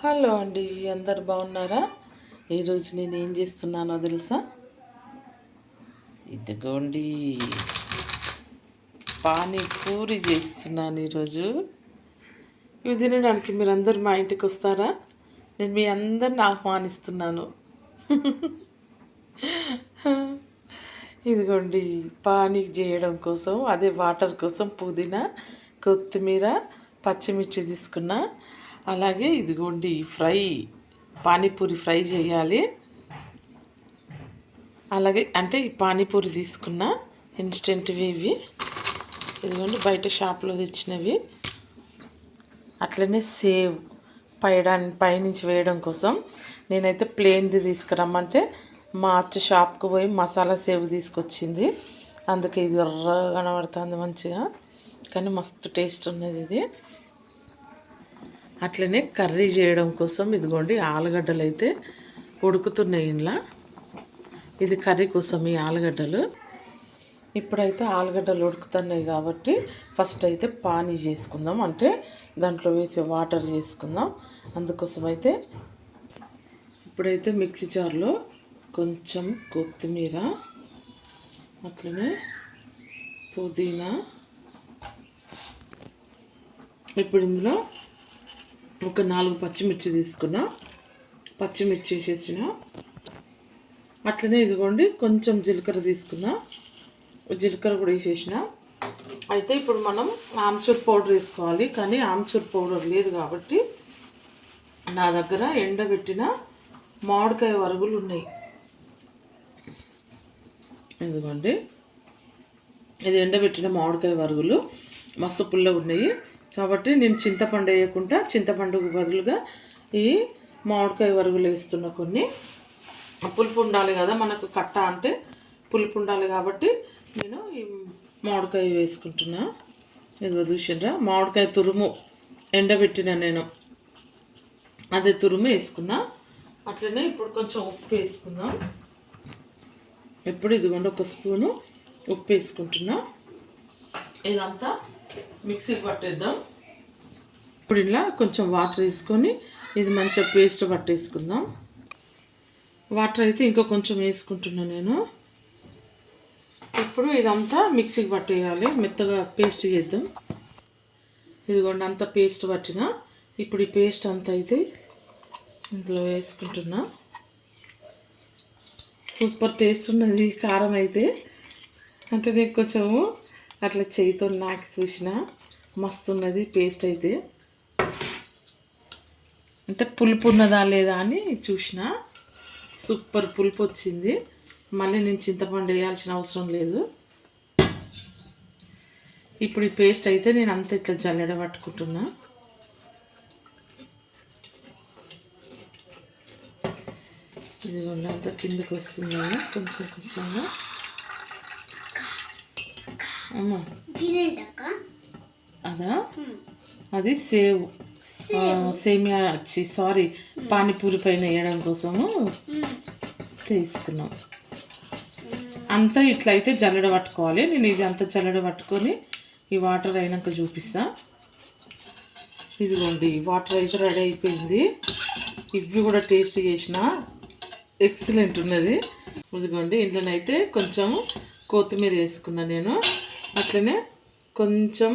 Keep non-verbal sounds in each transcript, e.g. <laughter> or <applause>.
Hello అండి అందరు బాగున్నారా? ఈరోజు నేను ఏం చేస్తున్నానో తెలుసా? ఇదిగోండి పానీపూరి చేస్తున్నాను ఈరోజు. ఇవి తినడానికి మీరు అందరు మా ఇంటికి వస్తారా? నేను మీ అందరిని ఆహ్వానిస్తున్నాను. ఇదిగోండి పానీ చేయడం కోసం అదే వాటర్ కోసం పుదీనా కొత్తిమీర పచ్చిమిర్చి తీసుకున్నా. అలాగే ఇదిగోండి ఫ్రై పానీపూరి ఫ్రై చేయాలి. అలాగే అంటే ఈ పానీపూరి తీసుకున్న ఇన్స్టెంట్వి ఇవి. ఇదిగోండి బయట షాప్లో తెచ్చినవి. అట్లనే సేవ్ పైడాన్ని పైనుంచి వేయడం కోసం నేనైతే ప్లేన్ది తీసుకురమ్మంటే మా అచ్చ షాప్కి పోయి మసాలా సేవ్ తీసుకొచ్చింది. అందుకే ఇది ఎర్రగా కనబడుతుంది మంచిగా. కానీ మస్తు టేస్ట్ ఉన్నది ఇది. అట్లనే కర్రీ చేయడం కోసం ఇదిగోండి ఆలుగడ్డలు అయితే ఉడుకుతున్నాయి ఇంట్లో ఇది కర్రీ కోసం ఈ ఆలుగడ్డలు. ఇప్పుడైతే ఆలుగడ్డలు ఉడుకుతున్నాయి కాబట్టి ఫస్ట్ అయితే పానీ చేసుకుందాం. అంటే దాంట్లో వేసే వాటర్ చేసుకుందాం. అందుకోసం అయితే ఇప్పుడైతే మిక్సీ జార్లో కొంచెం కొత్తిమీర అట్లనే పుదీనా. ఇప్పుడు ఇందులో ఒక నాలుగు పచ్చిమిర్చి తీసుకున్నా. పచ్చిమిర్చి వేసేసిన. అట్లనే ఇదిగోండి కొంచెం జీలకర్ర తీసుకున్నా. జీలకర్ర కూడా వేసేసిన. అయితే ఇప్పుడు మనం ఆమ్చూర్ పౌడర్ వేసుకోవాలి కానీ ఆమ్చూర్ పౌడర్ లేదు కాబట్టి నా దగ్గర ఎండబెట్టిన మామిడికాయ వరుగులు ఉన్నాయి. ఎందుకండి ఇది ఎండబెట్టిన మామిడికాయ వరుగులు. మస్తు పుల్ల ఉన్నాయి కాబట్టి నేను చింతపండు వేయకుండా చింతపండుకు బదులుగా ఈ మామిడికాయ వరుగులు వేస్తున్న కొన్ని. పులుపు ఉండాలి కదా మనకు కట్ట అంటే పులుపు ఉండాలి కాబట్టి నేను ఈ మామిడికాయ వేసుకుంటున్నా. ఇది చూసిండ్రా మామిడికాయ తురుము ఎండబెట్టిన నేను. అదే తురుము వేసుకున్నా. అట్లనే ఇప్పుడు కొంచెం ఉప్పు వేసుకుందాం. ఇప్పుడు ఇదిగోండి ఒక స్పూను ఉప్పు వేసుకుంటున్నా. ఇదంతా మిక్సీకి పట్టేద్దాం. ఇప్పుడు ఇలా కొంచెం వాటర్ వేసుకొని ఇది మంచిగా పేస్ట్ పట్టేసుకుందాం. వాటర్ అయితే ఇంకా కొంచెం వేసుకుంటున్నాను నేను. ఇప్పుడు ఇదంతా మిక్సీకి పట్టేయాలి. మెత్తగా పేస్ట్ చేద్దాం. ఇదిగోండి అంత పేస్ట్ పట్టిన. ఇప్పుడు ఈ పేస్ట్ అంతా అయితే ఇందులో వేసుకుంటున్నా. సూపర్ టేస్ట్ ఉన్నది కారం అయితే. అంటే నేను కొంచెము అట్లా చేయితో నాకు చూసిన మస్తు ఉన్నది పేస్ట్ అయితే. అంటే పులుపు ఉన్నదా లేదా అని చూసిన. సూపర్ పులుపు వచ్చింది. మళ్ళీ నేను చింతపండు వేయాల్సిన అవసరం లేదు. ఇప్పుడు ఈ పేస్ట్ అయితే నేను అంత ఇట్లా జల్లెడ పట్టుకుంటున్నా. ఇదిగోండి అంత కిందకి వస్తుంది కొంచెం కొంచెంగా. అమ్మా. అదా? అది సేవ్. సేమియా వచ్చి సారీ పానీపూరి పైన వేయడం కోసము తీసుకున్నాం. అంతా ఇట్లా అయితే జల్లెడ పట్టుకోవాలి. నేను ఇది అంతా జల్లెడ పట్టుకొని ఈ వాటర్ అయినాక చూపిస్తా. ఇదిగోండి వాటర్ అయితే రెడీ అయిపోయింది. ఇవి కూడా టేస్ట్ చేసిన ఎక్సలెంట్ ఉన్నది. ఇదిగోండి ఇంట్లోనైతే కొంచెం కొత్తిమీర వేసుకున్నా నేను. అట్లనే కొంచెం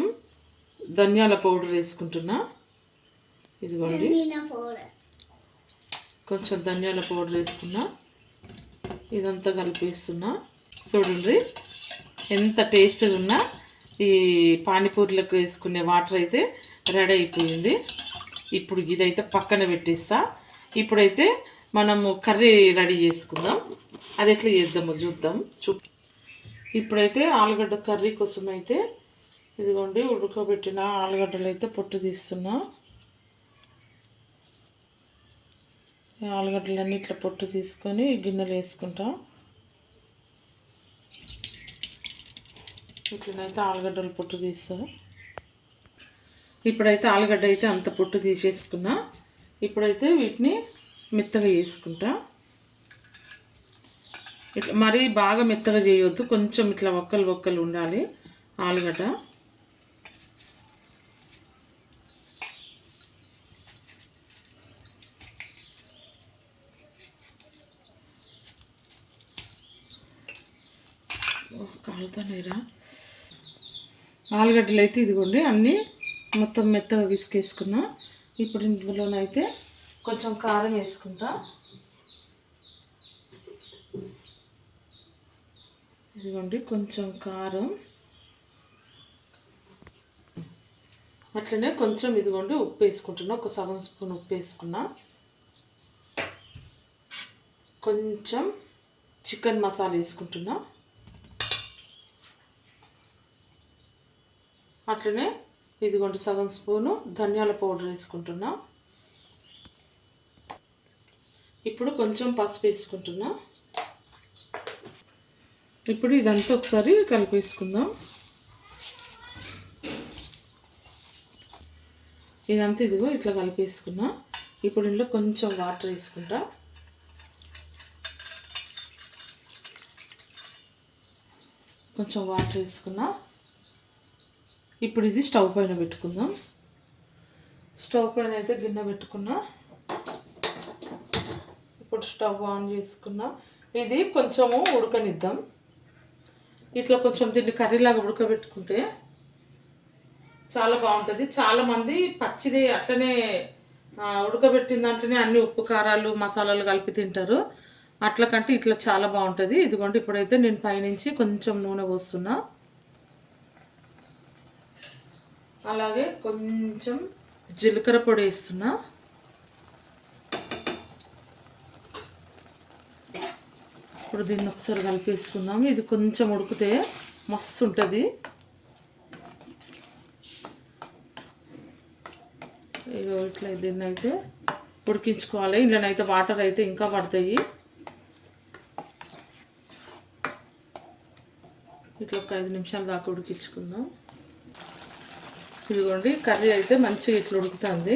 ధనియాల పౌడర్ వేసుకుంటున్నా. ఇదిగోండి. కొంచెం ధనియాల పౌడర్ వేసుకున్నా. ఇదంతా కలిపేస్తున్నా. చూడండి ఎంత టేస్ట్గా ఉన్నా ఈ పానీపూరిలకు వేసుకునే వాటర్ అయితే రెడీ అయిపోయింది. ఇప్పుడు ఇదైతే పక్కన పెట్టేస్తా. ఇప్పుడైతే మనము కర్రీ రెడీ చేసుకుందాం. అది ఎట్లా చేద్దామో చూద్దాం. చూ ఇప్పుడైతే ఆలుగడ్డ కర్రీ కోసం అయితే ఇదిగోండి ఉడకబెట్టిన ఆలుగడ్డలు అయితే పొట్టు తీస్తున్నా. ఆలుగడ్డలన్నీ ఇట్లా పొట్టు తీసుకొని గిన్నెలు వేసుకుంటా. ఇట్లనైతే ఆలుగడ్డలు పొట్టు తీస్తాం ఇప్పుడైతే ఆలుగడ్డ అయితే అంత పొట్టు తీసేసుకున్నా. ఇప్పుడైతే వీటిని మెత్తగా చేసుకుంటా. ఇట్లా మరీ బాగా మెత్తగా చేయొద్దు. కొంచెం ఇట్లా ఒక్కలు ఒక్కలు ఉండాలి ఆలుగడ్డ. కాలుతానేరా ఆలుగడ్డలు అయితే ఇదిగోండి అన్నీ మొత్తం మెత్తగా విసుకేసుకున్నా. ఇప్పుడు ఇందులోనైతే కొంచెం కారం వేసుకుంటా. ఇదిగోండి కొంచెం కారం. అట్లనే కొంచెం ఇదిగోండి ఉప్పు వేసుకుంటున్నా ఒక సగం స్పూన్ ఉప్పు వేసుకున్నా. కొంచెం చికెన్ మసాలా వేసుకుంటున్నా. అట్లనే ఇదిగోండి సగం స్పూను ధనియాల పౌడర్ వేసుకుంటున్నా. ఇప్పుడు కొంచెం పసుపు వేసుకుంటున్నా. ఇప్పుడు ఇదంతా ఒకసారి కలిపేసుకుందాం. ఇదంతా ఇదిగో ఇట్లా కలిపేసుకున్నా. ఇప్పుడు ఇందులో కొంచెం వాటర్ వేసుకుంటా. కొంచెం వాటర్ వేసుకున్నా. ఇప్పుడు ఇది స్టవ్ పైన పెట్టుకుందాం. స్టవ్ పైన అయితే గిన్నె పెట్టుకున్నా. ఇప్పుడు స్టవ్ ఆన్ చేసుకున్నా. ఇది కొంచెము ఉడకనిద్దాం. ఇట్లా కొంచెం దీన్ని కర్రీలాగా ఉడకబెట్టుకుంటే చాలా బాగుంటుంది. చాలామంది పచ్చిది అట్లనే ఉడకబెట్టిన దాంట్లోనే అన్ని ఉప్పు కారాలు మసాలాలు కలిపి తింటారు. అట్ల కంటే ఇట్లా చాలా బాగుంటుంది. ఇదిగోండి ఇప్పుడైతే నేను పైనుంచి కొంచెం నూనె పోస్తున్నా. అలాగే కొంచెం జీలకర్ర పొడి వేస్తున్నా. ఇప్పుడు దీన్ని ఒకసారి కలిపేసుకుందాం ఇది కొంచెం ఉడికితే మస్తు ఉంటుంది ఇగో ఇట్లా దీన్ని అయితే ఉడికించుకోవాలి. ఇందులోనైతే వాటర్ అయితే ఇంకా పడతాయి. ఇట్లా ఒక ఐదు నిమిషాల దాకా ఉడికించుకుందాం. ఇదిగోండి కర్రీ అయితే మంచిగా ఇట్లా ఉడుకుతుంది.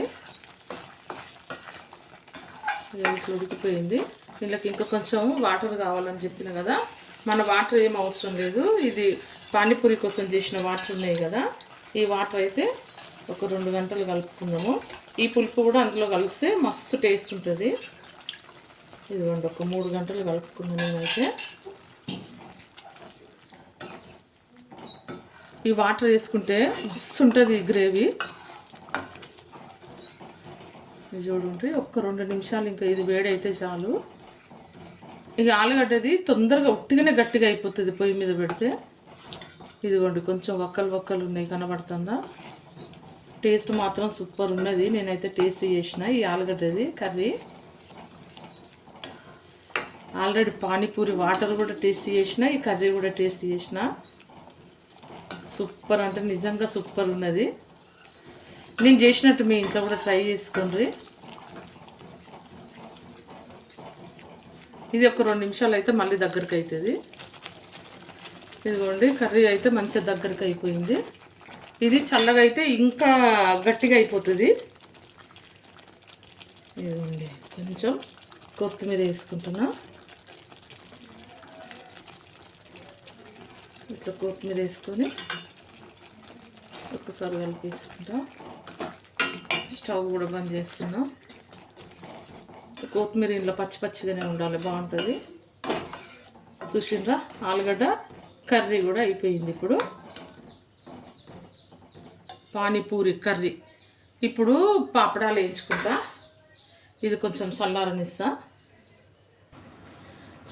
ఇట్లా ఉడికిపోయింది. దీనికి ఇంకా కొంచెం వాటర్ కావాలని చెప్పిన కదా మన వాటర్ ఏం అవసరం లేదు. ఇది పానీపూరి కోసం చేసిన వాటర్ ఉన్నాయి కదా ఈ వాటర్ అయితే ఒక రెండు గంటలు కలుపుకున్నాము ఈ పులుపు కూడా అందులో కలిస్తే మస్తు టేస్ట్ ఉంటుంది. ఇదిగోండి ఒక మూడు గంటలు కలుపుకున్నాము అయితే. ఈ వాటర్ వేసుకుంటే మస్తు ఉంటుంది గ్రేవీ. ఇది చూడండి ఒక్క రెండు నిమిషాలు ఇంకా ఇది వేడైతే చాలు. ఇక ఆలుగడ్డది తొందరగా ఉట్టిగానే గట్టిగా అయిపోతుంది పొయ్యి మీద పెడితే. ఇదిగోండి కొంచెం వక్కలు వక్కలు ఉన్నాయి కనబడుతుందా? టేస్ట్ మాత్రం సూపర్ ఉన్నది నేనైతే టేస్ట్ చేసిన ఈ ఆలుగడ్డది కర్రీ. ఆల్రెడీ పానీపూరి వాటర్ కూడా టేస్ట్ చేసిన ఈ కర్రీ కూడా టేస్ట్ చేసిన. సూపర్ అంటే నిజంగా సూపర్ ఉన్నది. నేను చేసినట్టు మీ ఇంట్లో కూడా ట్రై చేసుకోండి. ఇది ఒక రెండు నిమిషాలు అయితే మళ్ళీ దగ్గరికి అవుతుంది ఇదిగోండి కర్రీ అయితే మంచిగా దగ్గరికి అయిపోయింది. ఇది చల్లగా అయితే ఇంకా గట్టిగా అయిపోతుంది. ఇదిగోండి కొంచెం కొత్తిమీర వేసుకుంటున్నా. ఇట్లా కొత్తిమీర వేసుకొని ఒక్కసారి కలిపి స్టవ్ కూడా బంద్ చేస్తున్నాం. కొత్తిమీర ఇంట్లో పచ్చి పచ్చిగానే ఉండాలి బాగుంటుంది. చూసిండ్రా? ఆలుగడ్డ కర్రీ కూడా అయిపోయింది ఇప్పుడు. పానీపూరి కర్రీ. ఇప్పుడు పాపడాలు వేయించుకుంటా. ఇది కొంచెం చల్లారనిస్తా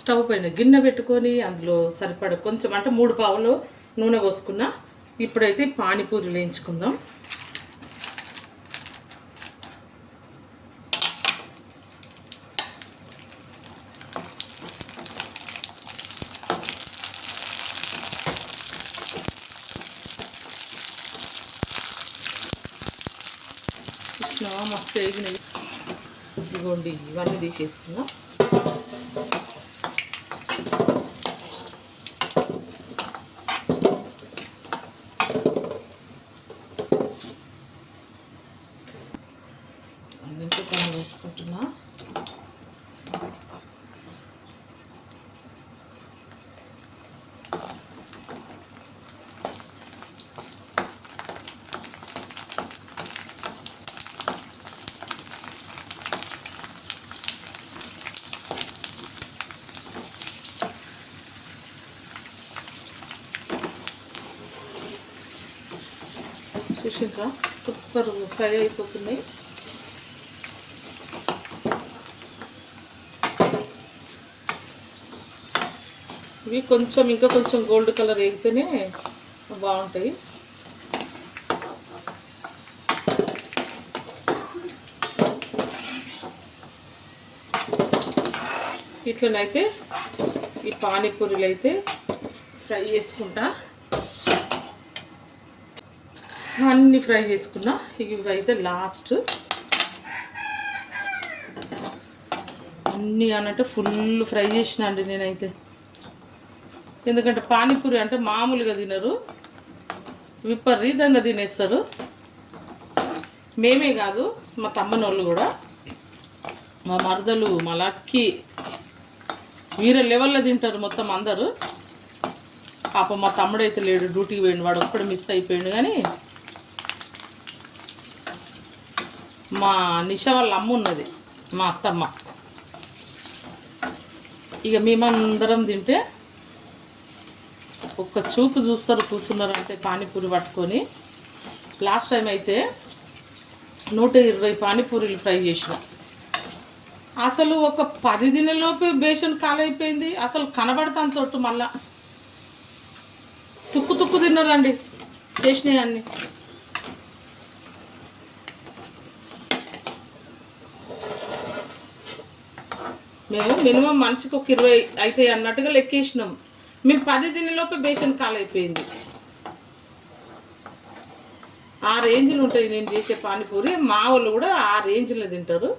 స్టవ్ పైన గిన్నె పెట్టుకొని అందులో సరిపడ కొంచెం అంటే మూడు పావులు నూనె పోసుకున్నా. ఇప్పుడైతే పానీపూరి వేయించుకుందాం. మస్తు వేగినవి ఇదిగోండి ఇవన్నీ తీసేస్తున్నాం. అన్నింటిలో కొన్ని వేసుకుంటున్నా. చూసిండ్రా? సూపర్ ఫ్రై అయిపోతున్నాయి. ఇవి కొంచెం ఇంకా కొంచెం గోల్డ్ కలర్ వేగితేనే బాగుంటాయి. ఇట్లనైతే ఈ పానీపూరీలు అయితే ఫ్రై చేసుకుంటా. అన్ని ఫ్రై చేసుకున్నా. ఇవి అయితే లాస్ట్. అన్నీ అన్నట్టు ఫుల్ ఫ్రై చేసిన అండి నేనైతే. ఎందుకంటే పానీపూరి అంటే మామూలుగా తినరు విపరీతంగా తినేస్తారు. మేమే కాదు మా తమ్మనోళ్ళు కూడా మా మరదలు మా లక్కి వీరే లెవెల్లో తింటారు మొత్తం అందరూ. పాప మా తమ్ముడైతే లేడు డ్యూటీకి పోయిండు వాడు ఒక్కడు మిస్ అయిపోయిండు కానీ మా నిష వాళ్ళ అమ్మ ఉన్నది మా అత్తమ్మ. ఇక మేమందరం తింటే ఒక్క చూపు చూస్తారు కూర్చున్నారు అంటే పానీపూరి పట్టుకొని. లాస్ట్ టైం అయితే నూట ఇరవై పానీపూరీలు ఫ్రై చేసిన. అసలు ఒక పది దినలోపు బేషన్ కాలైపోయింది అసలు కనబడతాను తొట్టు మళ్ళా. తుక్కు తుక్కు తిన్నారండి చేసినాయి అన్ని. మేము మినిమం మనిషికి ఒక ఇరవై అవుతాయి అన్నట్టుగా లెక్కేసినాం. మేము పది దినలోపే బేషన్ అయిపోయింది. ఆ రేంజ్లు ఉంటాయి నేను చేసే పానీపూరి మా వాళ్ళు కూడా ఆ రేంజ్లో తింటారు.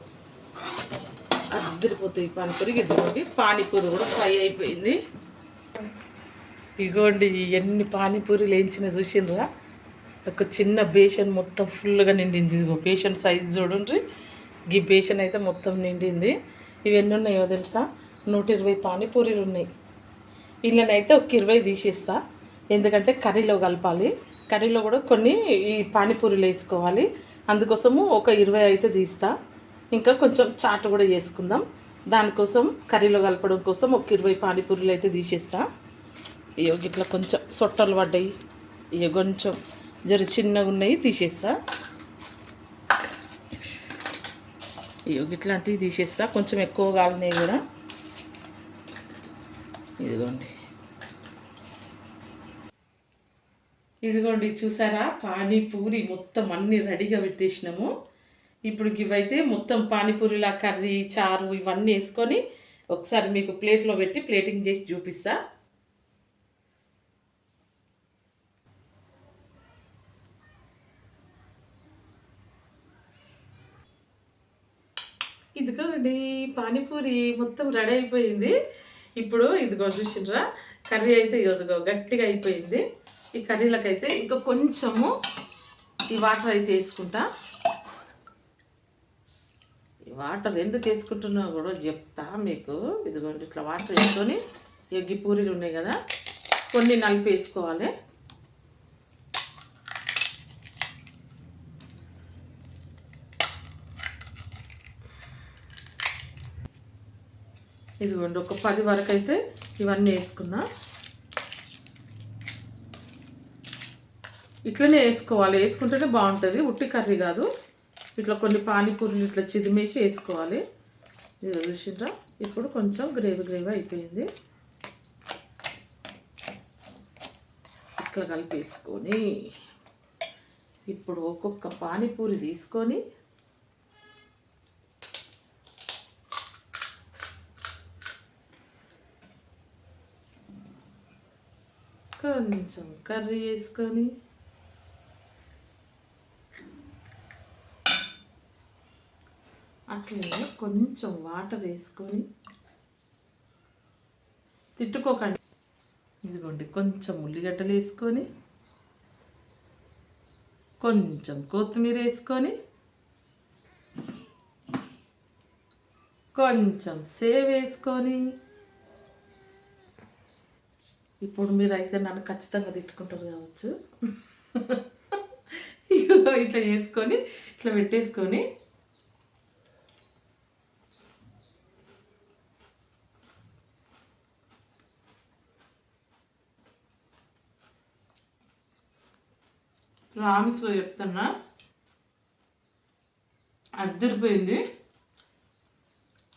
అద్దరిపోతాయి పానీపూరి ఇదిగోండి పానీపూరి కూడా ఫ్రై అయిపోయింది. ఇగోండి ఎన్ని పానీపూరీలు వేయించిన చూసిండ్రా? ఒక చిన్న బేషన్ మొత్తం ఫుల్గా నిండింది. ఇదిగో బేషన్ సైజ్ చూడండి. ఈ బేషన్ అయితే మొత్తం నిండింది. ఇవి ఎన్ని ఉన్నాయో తెలుసా? నూట ఇరవై పానీపూరీలు ఉన్నాయి. ఇళ్ళనైతే ఒక ఇరవై తీసిస్తా. ఎందుకంటే కర్రీలో కలపాలి. కర్రీలో కూడా కొన్ని ఈ పానీపూరీలు వేసుకోవాలి. అందుకోసము ఒక ఇరవై అయితే తీస్తా. ఇంకా కొంచెం చాట్ కూడా చేసుకుందాం. దానికోసం కర్రీలో కలపడం కోసం ఒక ఇరవై పానీపూరీలు అయితే తీసేస్తా. ఇయో ఇట్లా కొంచెం సొట్టలు పడ్డాయి. ఇయో కొంచెం జర చిన్నగా ఉన్నాయి తీసేస్తా. ఇయో ఇట్లాంటివి తీసేస్తా. కొంచెం ఎక్కువ కాలినాయి కూడా. ఇదిగోండి. ఇదిగోండి చూసారా? పానీపూరి మొత్తం అన్నీ రెడీగా పెట్టేసినాము. ఇప్పుడు ఇవైతే మొత్తం పానీపూరిలా కర్రీ చారు ఇవన్నీ వేసుకొని ఒకసారి మీకు ప్లేట్లో పెట్టి ప్లేటింగ్ చేసి చూపిస్తా. ఇదిగోండి పానీపూరి మొత్తం రెడీ అయిపోయింది. ఇప్పుడు ఇదిగో చూసిండ్రా కర్రీ అయితే ఇదిగో గట్టిగా అయిపోయింది. ఈ కర్రీలకైతే ఇంకా కొంచెము ఈ వాటర్ అయితే వేసుకుంటా. ఈ వాటర్ ఎందుకు వేసుకుంటున్నా కూడా చెప్తా మీకు. ఇదిగోండి ఇట్లా వాటర్ వేసుకొని ఎగ్గి పూరీలు ఉన్నాయి కదా కొన్ని నలిపి వేసుకోవాలి ఇదిగోండి ఒక పది వరకు అయితే ఇవన్నీ వేసుకున్నా. ఇట్లనే వేసుకోవాలి. వేసుకుంటేనే బాగుంటుంది. ఉట్టి కర్రీ కాదు. ఇట్లా కొన్ని పానీపూరీలు ఇట్లా చిదిమేసి వేసుకోవాలి. ఇది చూసిండ్రా ఇప్పుడు కొంచెం గ్రేవీ గ్రేవీ అయిపోయింది. ఇట్లా కలిపేసుకొని ఇప్పుడు ఒక్కొక్క పానీపూరి తీసుకొని కొంచెం కర్రీ వేసుకొని. అట్లనే కొంచెం వాటర్ వేసుకొని. తిట్టుకోకండి. ఇదిగోండి కొంచెం ఉల్లిగడ్డలు వేసుకొని. కొంచెం కొత్తిమీర వేసుకొని. కొంచెం సేవ్ వేసుకొని. ఇప్పుడు మీరు అయితే నన్ను ఖచ్చితంగా తిట్టుకుంటారు కావచ్చు. <laughs> ఇట్లా వేసుకొని ఇట్లా పెట్టేసుకొని. ప్రామిస్లో చెప్తున్నా. అద్దరిపోయింది.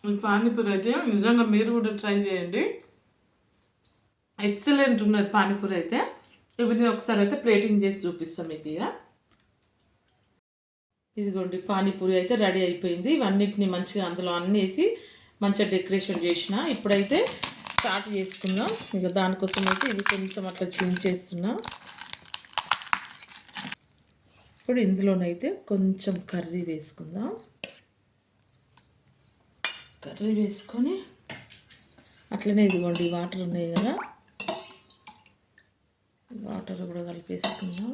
ఈ పానీపూరి అయితే నిజంగా మీరు కూడా ట్రై చేయండి. ఎక్సలెంట్ ఉన్నది పానీపూరి అయితే. ఇవి నేను ఒకసారి అయితే ప్లేటింగ్ చేసి చూపిస్తాను మీకు ఇక. ఇదిగోండి పానీపూరి అయితే రెడీ అయిపోయింది. ఇవన్నిటిని మంచిగా అందులో అన్నీ వేసి మంచిగా డెకరేషన్ చేసిన. ఇప్పుడైతే స్టార్ట్ చేసుకుందాం. ఇక దానికోసం అయితే ఇది కొంచెం అట్లా చించేస్తున్నా ఇప్పుడు ఇందులోనైతే కొంచెం కర్రీ వేసుకుందాం. కర్రీ వేసుకొని అట్లనే ఇదిగోండి వాటర్ ఉన్నాయి కదా. వాటర్ కూడా కలిపేసుకుందాం.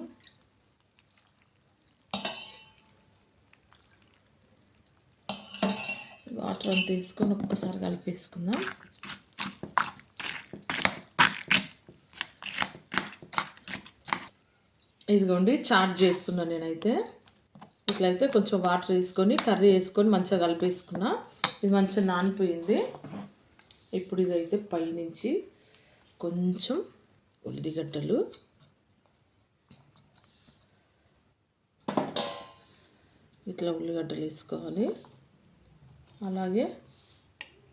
వాటర్ అంత తీసుకొని ఒక్కసారి కలిపేసుకుందాం. ఇదిగోండి చాట్ చేస్తున్నా నేనైతే. ఇట్లయితే కొంచెం వాటర్ వేసుకొని కర్రీ వేసుకొని మంచిగా కలిపేసుకున్నా. ఇది మంచిగా నానిపోయింది. ఇప్పుడు ఇదైతే పైనుంచి కొంచెం ఉల్లిగడ్డలు ఇట్లా ఉల్లిగడ్డలు వేసుకోవాలి. అలాగే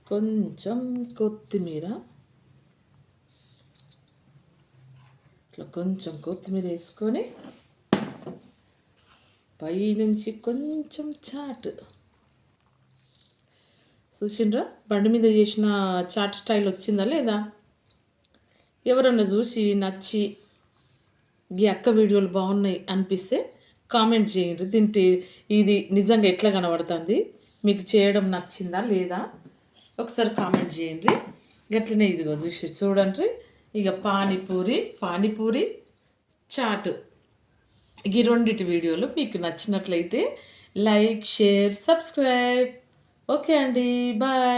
కొంచెం కొత్తిమీర. ఇట్లా కొంచెం కొత్తిమీర వేసుకొని పైనుంచి కొంచెం చాట్. చూసిండ్రా? బండి మీద చేసిన చాట్ స్టైల్ వచ్చిందా లేదా? ఎవరన్నా చూసి నచ్చి ఈ అక్క వీడియోలు బాగున్నాయి అనిపిస్తే కామెంట్ చేయండి. తింటే ఇది నిజంగా ఎట్లా కనబడుతుంది? మీకు చేయడం నచ్చిందా లేదా? ఒకసారి కామెంట్ చేయండి. గట్లనే ఇదిగో చూసి చూడండి. ఇక పానీపూరి పానీపూరి చాటు. ఈ రెండింటి వీడియోలు మీకు నచ్చినట్లయితే లైక్ షేర్ సబ్స్క్రైబ్. ఓకే అండి. బాయ్.